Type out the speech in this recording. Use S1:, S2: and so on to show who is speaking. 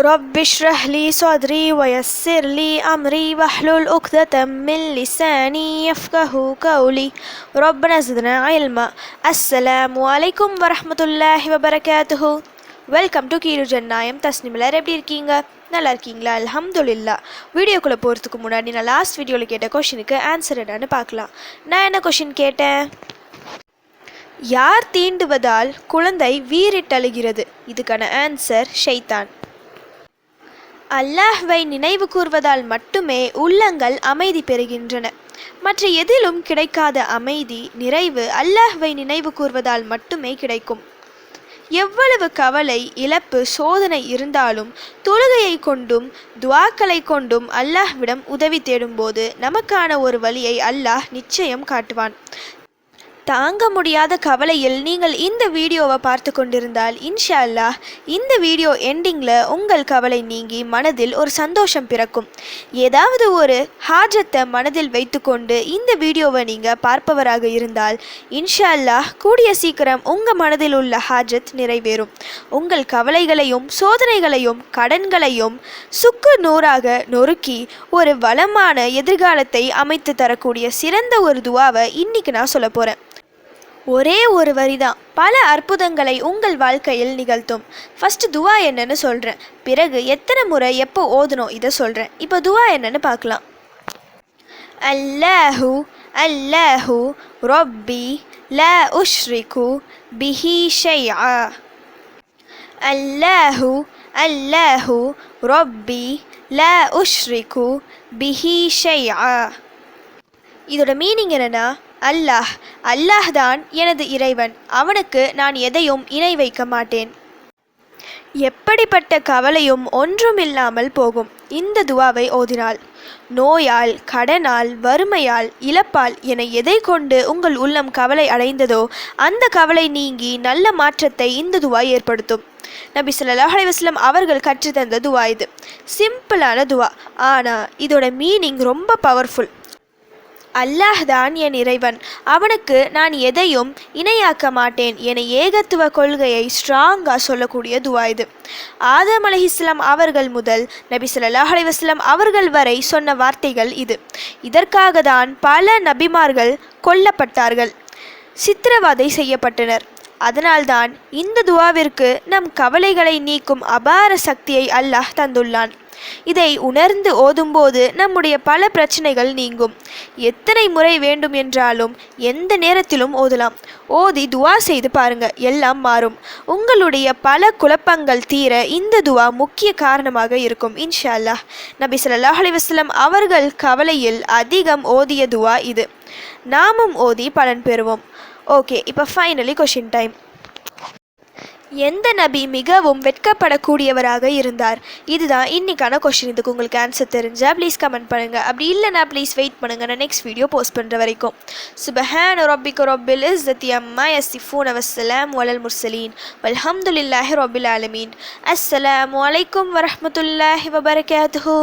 S1: رب اشرح لي صدري ويسر لي أمري واحلل عقدة من لساني يفقه قولي ربنا زدنا علما السلام عليكم ورحمة الله وبركاته welcome to கீரு ஜன்னாயம் தஸ்னிமிலர் எப்படி இருக்கீங்க நல்லா இருக்கீங்களா அல்ஹம்துலில்லா வீடியோக்குள்ளே போகிறதுக்கு முன்னாடி நான் லாஸ்ட் வீடியோவில் கேட்ட கொஷினுக்கு ஆன்சர் என்னன்னு பார்க்கலாம் நான் என்ன கொஷின் கேட்டேன் யார் தீண்டுவதால் குழந்தை வீறிட்டழுகிறது இதுக்கான ஆன்சர் ஷைத்தான் அல்லாஹ்வை நினைவு கூர்வதால் மட்டுமே உள்ளங்கள் அமைதி பெறுகின்றன. மற்ற எதிலும் கிடைக்காத அமைதி நிறைவு அல்லாஹ்வை நினைவு கூர்வதால் மட்டுமே கிடைக்கும். எவ்வளவு கவலை இழப்பு சோதனை இருந்தாலும் தொழுகையை கொண்டும் துவாக்களை கொண்டும் அல்லாஹ்விடம் உதவி தேடும்போது நமக்கான ஒரு வழியை அல்லாஹ் நிச்சயம் காட்டுவான். தாங்க முடியாத கவலையில் நீங்கள் இந்த வீடியோவை பார்த்து கொண்டிருந்தால் இன்ஷா அல்லாஹ் இந்த வீடியோ எண்டிங்கில் உங்கள் கவலை நீங்கி மனதில் ஒரு சந்தோஷம் பிறக்கும். ஏதாவது ஒரு ஹாஜத்தை மனதில் வைத்துக்கொண்டு இந்த வீடியோவை நீங்கள் பார்ப்பவராக இருந்தால் இன்ஷா அல்லாஹ் கூடிய சீக்கிரம் உங்கள் மனதில் உள்ள ஹாஜத் நிறைவேறும். உங்கள் கவலைகளையும் சோதனைகளையும் கடன்களையும் சுக்கு நூறாக நொறுக்கி ஒரு வளமான எதிர்காலத்தை அமைத்து தரக்கூடிய சிறந்த ஒரு துவாவை இன்னைக்கு நான் சொல்ல போகிறேன் ஒரே ஒரு வரி தான் பல அற்புதங்களை உங்கள் வாழ்க்கையில் நிகழ்த்தும். ஃபர்ஸ்ட் துவா என்னன்னு சொல்கிறேன் பிறகு எத்தனை முறை எப்போ ஓதணும் இதை சொல்கிறேன் இப்போ துவா என்னன்னு பார்க்கலாம். அல்லஹு அல்லஹு ரொப்பி ல உஷ்ரிகு பிஹி ஷைஆ. அல்லஹு அல்லஹு ரொப்பி ல உஷ்ரிகு பிஹி இதோட மீனிங் என்னன்னா அல்லாஹ் அல்லாஹ் தான் எனது இறைவன். அவனுக்கு நான் எதையும் இணை வைக்க மாட்டேன். எப்படிப்பட்ட கவலையும் ஒன்றுமில்லாமல் போகும். இந்த துவாவை ஓதினால் நோயால் கடனால் வறுமையால் இழப்பால் என எதை கொண்டு உங்கள் உள்ளம் கவலை அடைந்ததோ அந்த கவலை நீங்கி நல்ல மாற்றத்தை இந்த துவா ஏற்படுத்தும். நபி சொல்லாஹ் அலைவாஸ்லம் அவர்கள் கற்றுத்தந்த துவா இது. சிம்பிளான துவா. ஆனால் இதோட மீனிங் ரொம்ப பவர்ஃபுல். அல்லாஹ் தான் என் இறைவன். அவனுக்கு நான் எதையும் இணையாக்க மாட்டேன் என ஏகத்துவ கொள்கையை ஸ்ட்ராங்காக சொல்லக்கூடிய துவா இது. ஆதம் அலைஹிஸ்லாம் அவர்கள் முதல் நபி சொல்லாஹ் அலைஹி அவர்கள் வரை சொன்ன வார்த்தைகள் இது. இதற்காக தான் பல நபிமார்கள் கொல்லப்பட்டார்கள். சித்திரவதை செய்யப்பட்டனர். அதனால்தான் இந்த துவாவிற்கு நம் கவலைகளை நீக்கும் அபார சக்தியை அல்லாஹ் தந்துள்ளான். இதை உணர்ந்து ஓதும்போது நம்முடைய பல பிரச்சனைகள் நீங்கும். எத்தனை முறை வேண்டும் என்றாலும் எந்த நேரத்திலும் ஓதலாம். ஓதி துவா செய்து பாருங்க எல்லாம் மாறும். உங்களுடைய பல குழப்பங்கள் தீர இந்த துவா முக்கிய காரணமாக இருக்கும் இன்ஷா அல்லாஹ் நபி சொல்லாஹ் அலைஹி அவர்கள் கவலையில் அதிகம் ஓதிய துவா இது. நாமும் ஓதி பலன் பெறுவோம். ஓகே இப்போ ஃபைனலி கொஷின் டைம் எந்த நபி மிகவும் வெட்கப்படக்கூடியவராக இருந்தார்? இதுதான் இன்னைக்கான கொஷின் இதுக்கு உங்களுக்கு ஆன்சர் தெரிஞ்சால் ப்ளீஸ் கமெண்ட் பண்ணுங்க. அப்படி இல்லைனா ப்ளீஸ் வெயிட் பண்ணுங்க. நான் நெக்ஸ்ட் வீடியோ போஸ்ட் பண்ணுற வரைக்கும். சுபஹான் ரொபிக் ரொபில் இஸ்ஸத்தி அம்மா யசிஃபூன் அவசலாம் வலல் முர்சலீன் வல்ஹம்துல்லாஹி ரொபில் ஆலமீன் அஸ்ஸலாம் அலைக்கும் வரமத்துல்லாஹி வபரகாத்துஹு